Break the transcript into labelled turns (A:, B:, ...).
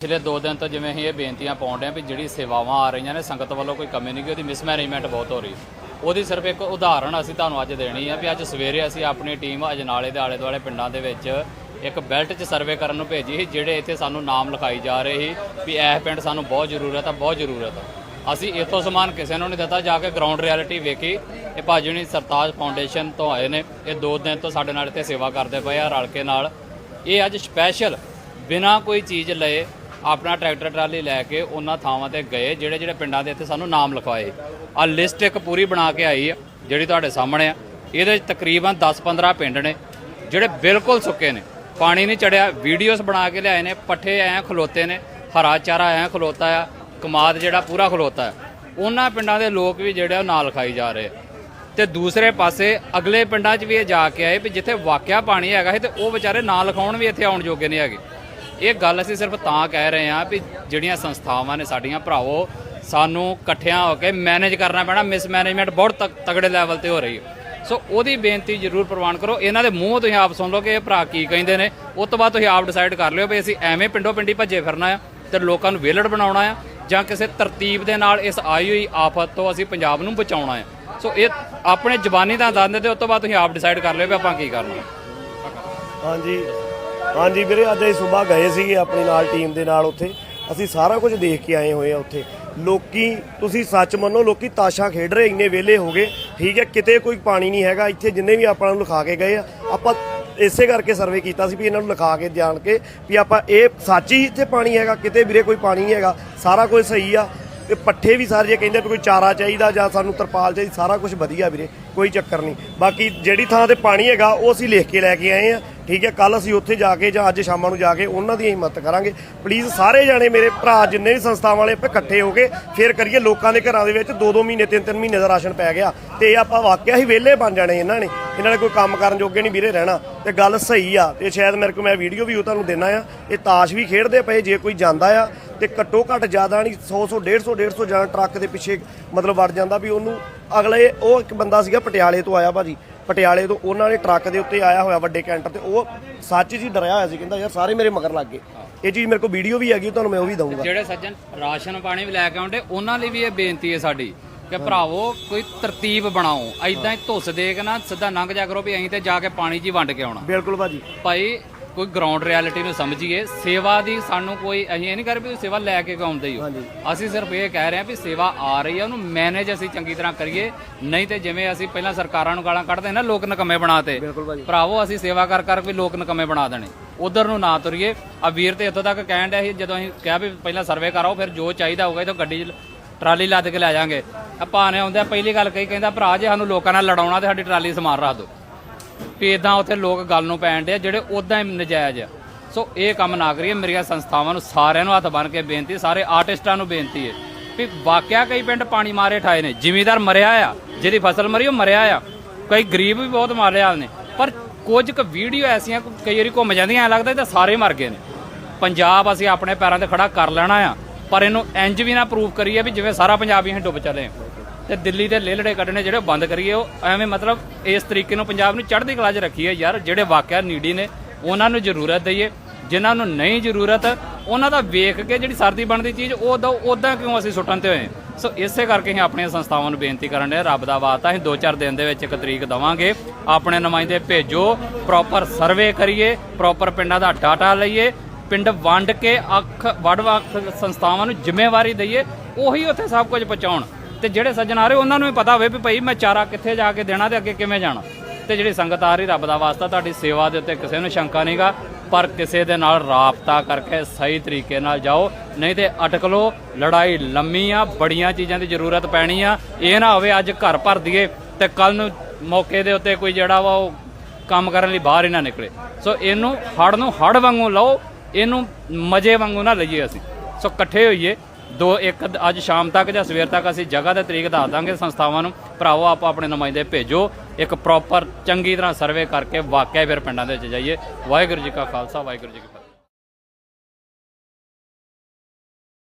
A: ਪਿਛਲੇ 2 ਦਿਨ ਤੋਂ ਜਿਵੇਂ ਅਸੀਂ ਇਹ ਬੇਨਤੀਆਂ ਪਾਉਣ ਆ ਵੀ ਜਿਹੜੀ ਸੇਵਾਵਾਂ ਆ ਰਹੀਆਂ ਨੇ, ਸੰਗਤ ਵੱਲੋਂ ਕੋਈ ਕਮੀ ਨਹੀਂ ਗੀ ਉਹਦੀ ਮਿਸਮੈਨੇਜਮੈਂਟ ਬਹੁਤ ਹੋ ਰਹੀ ਉਹਦੀ ਸਿਰਫ ਇੱਕ ਉਦਾਹਰਣ ਅਸੀਂ ਤੁਹਾਨੂੰ ਅੱਜ ਦੇਣੀ ਆ ਵੀ ਅੱਜ ਸਵੇਰੇ ਅਸੀਂ ਆਪਣੀ ਟੀਮ ਅਜਨਾਲੇ ਦੇ ਆਲੇ ਦੁਆਲੇ ਪਿੰਡਾਂ ਦੇ ਵਿੱਚ ਇੱਕ ਬੈਲਟ 'ਚ ਸਰਵੇ ਕਰਨ ਨੂੰ ਭੇਜੀ ਸੀ, ਜਿਹੜੇ ਇੱਥੇ ਸਾਨੂੰ ਨਾਮ ਲਿਖਾਈ ਜਾ ਰਹੇ ਸੀ ਵੀ ਇਹ ਪਿੰਡ ਸਾਨੂੰ ਬਹੁਤ ਜ਼ਰੂਰਤ ਆ, ਬਹੁਤ ਜ਼ਰੂਰਤ ਆ। ਅਸੀਂ ਇੱਥੋਂ ਸਮਾਨ ਕਿਸੇ ਨੂੰ ਨਹੀਂ ਦਿੱਤਾ, ਜਾ ਕੇ ਗਰਾਊਂਡ ਰਿਐਲਿਟੀ ਵੇਖੀ। ਇਹ ਭਾਜੀ ਹੁਣੀ ਸਰਤਾਜ ਫਾਊਂਡੇਸ਼ਨ ਤੋਂ ਆਏ ਨੇ, ਇਹ ਦੋ ਦਿਨ ਤੋਂ ਸਾਡੇ ਨਾਲ ਇੱਥੇ ਸੇਵਾ ਕਰਦੇ ਪਏ ਆ, ਰਲ ਕੇ ਨਾਲ। ਇਹ ਅੱਜ ਸਪੈਸ਼ਲ ਬਿਨਾਂ ਕੋਈ ਚੀਜ਼ ਲਏ ਆਪਣਾ ਟਰੈਕਟਰ ਟਰਾਲੀ ਲੈ ਕੇ ਉਹਨਾਂ ਥਾਵਾਂ ਤੇ ਗਏ, ਜਿਹੜੇ ਜਿਹੜੇ ਪਿੰਡਾਂ ਦੇ ਇੱਥੇ ਸਾਨੂੰ ਨਾਮ ਲਿਖਵਾਏ। ਆ ਲਿਸਟ ਇੱਕ ਪੂਰੀ ਬਣਾ ਕੇ ਆਈ ਆ, ਜਿਹੜੀ ਤੁਹਾਡੇ ਸਾਹਮਣੇ ਆ। ਇਹਦੇ ਵਿੱਚ ਤਕਰੀਬਨ 10-15 ਪਿੰਡ ਨੇ, ਜਿਹੜੇ ਬਿਲਕੁਲ ਸੁੱਕੇ ਨੇ। ਪਾਣੀ ਨਹੀਂ ਚੜਿਆ ਵੀਡੀਓਜ਼ ਬਣਾ ਕੇ ਲਿਆਏ ਨੇ, ਪੱਠੇ ਐ ਖਲੋਤੇ ਨੇ, ਹਰਾ ਚਾਰਾ ਐ ਖਲੋਤਾ ਆ, ਕਮਾਦ ਜਿਹੜਾ ਪੂਰਾ ਖਲੋਤਾ ਹੈ ਉਹਨਾਂ ਪਿੰਡਾਂ ਦੇ ਲੋਕ ਵੀ ਜਿਹੜੇ ਆ, ਉਹ ਨਾਲ ਖਾਈ ਜਾ ਰਹੇ ਆ। ਤੇ ਦੂਸਰੇ ਪਾਸੇ ਅਗਲੇ ਪਿੰਡਾਂ 'ਚ ਵੀ ਇਹ ਜਾ ਕੇ ਆਏ ਵੀ ਜਿੱਥੇ ਵਾਕਿਆ ਪਾਣੀ ਹੈਗਾ ਸੀ ਤੇ ਉਹ ਵਿਚਾਰੇ ਨਾਂ ਲਿਖਾਉਣ ਵੀ ਇੱਥੇ ਆਉਣ ਜੋਗੇ ਨਹੀਂ ਹੈਗੇ। ਇਹ ਗੱਲ ਅਸੀਂ ਸਿਰਫ ਤਾਂ ਕਹਿ ਰਹੇ ਹਾਂ ਵੀ ਜਿਹੜੀਆਂ ਸੰਸਥਾਵਾਂ ਨੇ ਸਾਡੀਆਂ ਭਰਾਵੋ, ਸਾਨੂੰ ਇਕੱਠਿਆਂ ਹੋ ਕੇ ਮੈਨੇਜ ਕਰਨਾ ਪੈਣਾ ਮਿਸਮੈਨੇਜਮੈਂਟ ਬਹੁਤ ਤਗ- ਤਗੜੇ ਲੈਵਲ ਤੇ ਹੋ ਰਹੀ ਹੈ। ਸੋ ਉਹਦੀ ਬੇਨਤੀ ਜ਼ਰੂਰ ਪ੍ਰਵਾਨ ਕਰੋ। ਇਹਨਾਂ ਦੇ ਮੂੰਹ ਤੁਸੀਂ ਆਪ ਸੁਣ ਲਓ ਕਿ ਇਹ ਭਰਾ ਕੀ ਕਹਿੰਦੇ ਨੇ। ਉਸ ਤੋਂ ਬਾਅਦ ਤੁਸੀਂ ਆਪ ਡਿਸਾਈਡ ਕਰ ਲਿਓ ਵੀ ਅਸੀਂ ਐਵੇਂ ਪਿੰਡੋਂ ਪਿੰਡੀ ਭੱਜੇ ਫਿਰਨਾ ਆ ਤੇ ਲੋਕਾਂ ਨੂੰ ਵਿਹਲੜ ਬਣਾਉਣਾ ਆ ਜਾਂ ਕਿਸੇ ਤਰਤੀਬ ਦੇ ਨਾਲ ਇਸ ਆਈ ਹੋਈ ਆਫਤ ਤੋਂ ਅਸੀਂ ਪੰਜਾਬ ਨੂੰ ਬਚਾਉਣਾ ਆ। ਸੋ ਇਹ ਆਪਣੇ ਜ਼ਬਾਨੀ ਦਾ ਦੱਸ ਦਿੰਦੇ ਉਸ ਤੋਂ ਬਾਅਦ ਤੁਸੀਂ ਆਪ ਡਿਸਾਈਡ ਕਰ ਲਿਓ ਵੀ ਆਪਾਂ ਕੀ ਕਰਨਾ।
B: ਹਾਂਜੀ। ਹਾਂਜੀ ਵੀਰੇ, ਅੱਜ ਅਸੀਂ ਸਵੇਰ ਗਏ ਸੀਗੇ ਆਪਣੀ ਨਾਲ ਟੀਮ ਦੇ ਨਾਲ ਉੱਥੇ। ਅਸੀਂ ਸਾਰਾ ਕੁਝ ਦੇਖ ਕੇ ਆਏ ਹੋਏ ਆ ਉੱਥੇ। ਲੋਕੀ, ਤੁਸੀਂ ਸੱਚ ਮੰਨੋ, ਲੋਕੀ ਤਾਸ਼ਾਂ ਖੇਡ ਰਹੇ, ਇੰਨੇ ਵਿਹਲੇ ਹੋ ਗਏ। ਠੀਕ ਹੈ, ਕਿਤੇ ਕੋਈ ਪਾਣੀ ਨਹੀਂ ਹੈਗਾ। ਇੱਥੇ ਜਿੰਨੇ ਵੀ ਆਪਾਂ ਨੂੰ ਲਿਖਾ ਕੇ ਗਏ ਆ, ਆਪਾਂ ਇਸੇ ਕਰਕੇ ਸਰਵੇ ਕੀਤਾ ਸੀ ਵੀ ਇਹਨਾਂ ਨੂੰ ਲਿਖਾ ਕੇ, ਜਾਣ ਕੇ ਵੀ ਆਪਾਂ ਇਹ ਸੱਚ ਹੀ ਇੱਥੇ ਪਾਣੀ ਹੈਗਾ, ਕਿਤੇ ਵੀਰੇ ਕੋਈ ਪਾਣੀ ਨਹੀਂ ਹੈਗਾ। ਸਾਰਾ ਕੁਝ ਸਹੀ ਆ। ਤੇ ਪੱਠੇ ਵੀ ਸਾਰੇ ਜੇ ਕਹਿੰਦੇ ਵੀ ਕੋਈ ਚਾਰਾ ਚਾਹੀਦਾ ਜਾਂ ਸਾਨੂੰ ਤਰਪਾਲ ਚਾਹੀਦੀ, ਸਾਰਾ ਕੁਝ ਵਧੀਆ ਵੀਰੇ, ਕੋਈ ਚੱਕਰ ਨਹੀਂ। ਬਾਕੀ ਜਿਹੜੀ ਥਾਂ ਤੇ ਪਾਣੀ ਹੈਗਾ, ਉਹ ਅਸੀਂ ਲਿਖ ਕੇ ਲੈ ਕੇ ਆਏ ਆ, ਠੀਕ ਹੈ? ਕੱਲ ਅਸੀਂ ਉੱਥੇ ਜਾ ਕੇ ਜਾਂ ਅੱਜ ਸ਼ਾਮਾਂ ਨੂੰ ਜਾ ਕੇ ਉਹਨਾਂ ਦੀ ਹਿੰਮਤ ਕਰਾਂਗੇ। ਪਲੀਜ਼ ਸਾਰੇ ਜਾਣੇ ਮੇਰੇ ਭਰਾ, ਜਿੰਨੇ ਵੀ ਸੰਸਥਾਵਾਂ ਵਾਲੇ ਆਪਾਂ ਇਕੱਠੇ ਹੋ ਕੇ, ਫੇਰ ਕਰੀਏ ਲੋਕਾਂ ਦੇ ਘਰਾਂ ਦੇ ਵਿੱਚ 2-2 ਮਹੀਨੇ 3-3 ਮਹੀਨੇ ਦਾ ਰਾਸ਼ਨ ਪੈ ਗਿਆ। ਤੇ ਆਪਾਂ ਵਾਕਿਆ ਹੀ ਵਿਹਲੇ ਬਣ ਜਾਣੇ ਇਹਨਾਂ ਨੇ। ਇਹਨਾਂ ਨੇ ਕੋਈ ਕੰਮ ਕਰਨ ਜੋਗੇ ਨਹੀਂ ਵੀਰੇ ਰਹਿਣਾ। ਤੇ ਗੱਲ ਸਹੀ ਆ। ਤੇ ਸ਼ਾਇਦ ਮੇਰੇ ਕੋਲ ਮੈਂ ਵੀਡੀਓ ਵੀ ਉਹ ਤੁਹਾਨੂੰ ਦੇਣਾ ਆ। ਇਹ ਤਾਸ਼ ਵੀ ਖੇਡਦੇ ਪਏ, ਜੇ ਕੋਈ ਜਾਂਦਾ ਆ ਤੇ ਘੱਟੋ ਘੱਟ ਜ਼ਿਆਦਾ ਨਹੀਂ 100 100 150 150 ਜਾਣ ਟਰੱਕ ਦੇ ਪਿੱਛੇ ਮਤਲਬ ਵੜ ਜਾਂਦਾ ਵੀ ਉਹਨੂੰ ਅਗਲੇ ਉਹ ਇੱਕ ਬੰਦਾ ਸੀਗਾ ਪਟਿਆਲੇ ਤੋਂ ਆਇਆ ਭਾਜੀ ਪਟਿਆਲੇ ਤੋਂ ਉਹਨਾਂ ਨੇ ਟਰੱਕ ਦੇ ਉੱਤੇ ਆਇਆ ਹੋਇਆ ਵੱਡੇ ਕੈਂਟਰ ਤੇ ਉਹ ਸੱਚ ਜੀ ਡਰਿਆ ਹੋਇਆ ਸੀ ਕਹਿੰਦਾ ਯਾਰ ਸਾਰੇ ਮੇਰੇ ਮਗਰ ਲੱਗ ਗਏ। ਇਹ ਚੀਜ਼ ਮੇਰੇ ਕੋਲ ਵੀਡੀਓ ਵੀ ਹੈਗੀ ਤੁਹਾਨੂੰ ਮੈਂ ਉਹ ਵੀ ਦਊਂਗਾ।
A: ਜਿਹੜੇ ਸੱਜਣ ਰਾਸ਼ਨ ਪਾਣੀ ਵੀ ਲੈ ਕੇ ਆਉਂਦੇ ਉਹਨਾਂ ਲਈ ਵੀ ਇਹ ਬੇਨਤੀ ਹੈ ਸਾਡੀ ਕਿ ਭਰਾਵੋ ਕੋਈ ਤਰਤੀਬ ਬਣਾਓ ਐਦਾਂ ਹੀ ਧੁੱਸ ਦੇ ਕੇ ਨਾ ਸਿੱਧਾ ਲੰਘ ਜਾ ਕਰੋ ਵੀ ਅਸੀਂ ਤੇ ਜਾ ਕੇ ਪਾਣੀ ਹੀ ਵੰਡ ਕੇ ਆਉਣਾ।
B: ਬਿਲਕੁਲ ਭਾਜੀ।
A: ਭਾਈ ਕੋਈ ਗਰਾਊਂਡ ਰਿਐਲਿਟੀ ਨੂੰ ਸਮਝੀਏ ਸੇਵਾ ਦੀ ਸਾਨੂੰ ਕੋਈ ਅਸੀਂ ਇਹ ਨਹੀਂ ਕਰ ਵੀ ਸੇਵਾ ਲੈ ਕੇ ਆਉਂਦੇ ਹੀ ਹੋ।
B: ਹਾਂਜੀ।
A: ਅਸੀਂ ਸਿਰਫ ਇਹ ਕਹਿ ਰਹੇ ਹਾਂ ਵੀ ਸੇਵਾ ਆ ਰਹੀ ਹੈ ਉਹਨੂੰ ਮੈਨੇਜ ਅਸੀਂ ਚੰਗੀ ਤਰ੍ਹਾਂ ਕਰੀਏ। ਨਹੀਂ ਤੇ ਜਿਵੇਂ ਅਸੀਂ ਪਹਿਲਾਂ ਸਰਕਾਰਾਂ ਨੂੰ ਗਾਲਾਂ ਕੱਢਦੇ ਨਾ ਲੋਕ ਨਕਮੇ ਬਣਾਤੇ
B: ਬਿਲਕੁਲ ਭਾਜੀ।
A: ਭਰਾਵੋ ਅਸੀਂ ਸੇਵਾ ਕਰ ਕਰ ਵੀ ਲੋਕ ਨਕਮੇ ਬਣਾ ਦੇਣੇ। ਉਧਰ ਨੂੰ ਨਾ ਤੁਰੀਏ। ਆ ਵੀਰ ਤੇ ਇੱਥੋਂ ਤੱਕ ਕਹਿਣ ਡਿਆ ਸੀ ਜਦੋਂ ਅਸੀਂ ਕਿਹਾ ਵੀ ਪਹਿਲਾਂ ਸਰਵੇ ਕਰਾਓ ਫਿਰ ਜੋ ਚਾਹੀਦਾ ਹੋਊਗਾ ਇਹ ਤਾਂ ਗੱਡੀ 'ਚ ਟਰਾਲੀ ਲੱਦ ਕੇ ਲੈ ਜਾਾਂਗੇ। ਆਪਾਂ ਨੇ ਆਉਂਦੇ ਪਹਿਲੀ ਗੱਲ ਕਹੀ ਕਹਿੰਦਾ ਭਰਾ ਜੇ ਸਾਨੂੰ ਲੋਕਾਂ ਨਾਲ ਲੜਾਉਣਾ ਤੇ ਸਾਡੀ ਟਰਾਲੀ ਸਮਾਨ ਰੱਖ ਦਿਓ। ਵੀ ਇਦਾਂ ਉੱਥੇ ਲੋਕ ਗੱਲ ਨੂੰ ਪੈਣ ਦੇ ਜਿਹੜੇ ਉਦਾਂ ਹੀ ਨਜਾਇਜ਼ ਆ। ਸੋ ਇਹ ਕੰਮ ਨਾ ਕਰੀਏ, ਮੇਰੀਆਂ ਸੰਸਥਾਵਾਂ ਨੂੰ ਸਾਰਿਆਂ ਨੂੰ ਹੱਥ ਬੰਨ ਕੇ ਬੇਨਤੀ, ਸਾਰੇ ਆਰਟਿਸਟਾਂ ਨੂੰ ਬੇਨਤੀ ਹੈ ਵੀ ਵਾਕਿਆ ਕਈ ਪਿੰਡ ਪਾਣੀ ਮਾਰੇ ਠਾਏ ਨੇ। ਜ਼ਿਮੀਦਾਰ ਮਰਿਆ ਆ, ਜਿਹਦੀ ਫਸਲ ਮਰੀ ਉਹ ਮਰਿਆ ਆ। ਕਈ ਗਰੀਬ ਵੀ ਬਹੁਤ ਮਾਰਿਆ ਨੇ। ਪਰ ਕੁਝ ਕੁ ਵੀਡੀਓ ਐਸੀਆਂ ਕਈ ਵਾਰੀ ਘੁੰਮ ਜਾਂਦੀਆਂ, ਐ ਲੱਗਦਾ ਤਾਂ ਸਾਰੇ ਮਰ ਗਏ ਨੇ। ਪੰਜਾਬ ਅਸੀਂ ਆਪਣੇ ਪੈਰਾਂ ਤੇ ਖੜਾ ਕਰ ਲੈਣਾ ਆ, ਪਰ ਇਹਨੂੰ ਇੰਜ ਵੀ ਨਾ ਪ੍ਰੂਫ ਕਰੀਏ ਵੀ ਜਿਵੇਂ ਸਾਰਾ ਪੰਜਾਬ ਹੀ ਡੁੱਬ ਚਲੇ ਆ। ਤੇ ਦਿੱਲੀ ਦੇ ਲੇਲੜੇ ਕੱਢਣੇ ਜਿਹੜੇ ਉਹ ਬੰਦ ਕਰੀਏ, ਉਹ ਐਵੇਂ ਮਤਲਬ ਇਸ ਤਰੀਕੇ ਨੂੰ ਪੰਜਾਬ ਨੂੰ ਚੜ੍ਹਦੀ ਕਲਾ 'ਚ ਰੱਖੀਏ ਯਾਰ, ਜਿਹੜੇ ਵਾਕਿਆ ਨੀਡੀ ਨੇ, ਉਹਨਾਂ ਨੂੰ ਜ਼ਰੂਰਤ ਦਈਏ। ਜਿਨ੍ਹਾਂ ਨੂੰ ਨਹੀਂ ਜ਼ਰੂਰਤ, ਉਹਨਾਂ ਦਾ ਵੇਖ ਕੇ ਜਿਹੜੀ ਸਰਦੀ ਬਣਦੀ ਚੀਜ਼, ਉਹ ਦੋ ਉਦਾਂ ਕਿਉਂ ਅਸੀਂ ਸੁੱਟਣ ਤੇ ਹੋਏ? ਸੋ ਇਸੇ ਕਰਕੇ ਅਸੀਂ ਆਪਣੀਆਂ ਸੰਸਥਾਵਾਂ ਨੂੰ ਬੇਨਤੀ ਕਰਨ ਦੇ ਰੱਬ ਦਾ ਵਾਅਦਾ, ਅਸੀਂ 2-4 ਦਿਨ ਦੇ ਵਿੱਚ ਇੱਕ ਤਰੀਕ ਦਵਾਂਗੇ। ਆਪਣੇ ਨੁਮਾਇੰਦੇ ਭੇਜੋ ਪ੍ਰੋਪਰ ਸਰਵੇ ਕਰੀਏ ਪ੍ਰੋਪਰ ਪਿੰਡਾਂ ਦਾ ਡਾਟਾ ਲਈਏ, ਪਿੰਡ ਵੰਡ ਕੇ ਅੱਖ ਵੱਡ ਵੱਖ ਸੰਸਥਾਵਾਂ ਨੂੰ ਜ਼ਿੰਮੇਵਾਰੀ ਦਈਏ, ਉਹੀ ਉੱਥੇ ਸਭ ਕੁਝ ਪਹੁੰਚਾਉਣ। ਤੇ ਜਿਹੜੇ ਸੱਜਣ ਆ ਰਹੇ, ਉਹਨਾਂ ਨੂੰ ਵੀ ਪਤਾ ਹੋਵੇ ਵੀ ਭਾਈ ਮੈਂ ਚਾਰਾ ਕਿੱਥੇ ਜਾ ਕੇ ਦੇਣਾ ਤੇ ਅੱਗੇ ਕਿਵੇਂ ਜਾਣਾ। ਤੇ ਜਿਹੜੀ ਸੰਗਤ ਆ ਰਹੀ, ਰੱਬ ਦਾ ਵਾਸਤਾ, ਤੁਹਾਡੀ ਸੇਵਾ ਦੇ ਉੱਤੇ ਕਿਸੇ ਨੂੰ ਸ਼ੰਕਾ ਨਹੀਂਗਾ ਪਰ ਕਿਸੇ ਦੇ ਨਾਲ ਰਾਬਤਾ ਕਰਕੇ ਸਹੀ ਤਰੀਕੇ ਨਾਲ ਜਾਓ। ਨਹੀਂ ਤੇ ਅਟਕ ਲੋ ਲੜਾਈ ਲੰਮੀ ਆ, ਬੜੀਆਂ ਚੀਜ਼ਾਂ ਦੀ ਜ਼ਰੂਰਤ ਪੈਣੀ ਆ। ਇਹ ਨਾ ਹੋਵੇ ਅੱਜ ਘਰ ਭਰ ਦਈਏ ਤੇ ਕੱਲ ਨੂੰ ਮੌਕੇ ਦੇ ਉੱਤੇ ਕੋਈ ਜਿਹੜਾ ਵਾ ਉਹ ਕੰਮ ਕਰਨ ਲਈ ਬਾਹਰ ਹੀ ਨਾ ਨਿਕਲੇ। ਸੋ ਇਹਨੂੰ ਹੜ ਨੂੰ ਹੜ ਵਾਂਗੂ ਲਓ, ਇਹਨੂੰ ਮਜੇ ਵਾਂਗੂ ਨਾ ਲਈਏ ਅਸੀਂ। ਸੋ ਇਕੱਠੇ ਹੋਈਏ। ਦੋ ਇੱਕ ਅੱਜ ਸ਼ਾਮ ਤੱਕ ਜਾਂ ਸਵੇਰ ਤੱਕ ਅਸੀਂ ਜਗ੍ਹਾ ਤੇ ਤਰੀਕ ਦੱਸ ਦਾਂਗੇ ਸੰਸਥਾਵਾਂ ਨੂੰ। ਭਰਾਓ ਆਪਾਂ ਆਪਣੇ ਨੁਮਾਇੰਦੇ ਭੇਜੋ। ਇੱਕ ਪ੍ਰੋਪਰ ਚੰਗੀ ਤਰ੍ਹਾਂ ਸਰਵੇ ਕਰਕੇ ਵਾਕਿਆ ਫਿਰ ਪਿੰਡਾਂ ਦੇ ਵਿੱਚ ਜਾਈਏ। ਵਾਹਿਗੁਰੂ ਜੀ ਕਾ ਖਾਲਸਾ, ਵਾਹਿਗੁਰੂ ਜੀ ਕੀ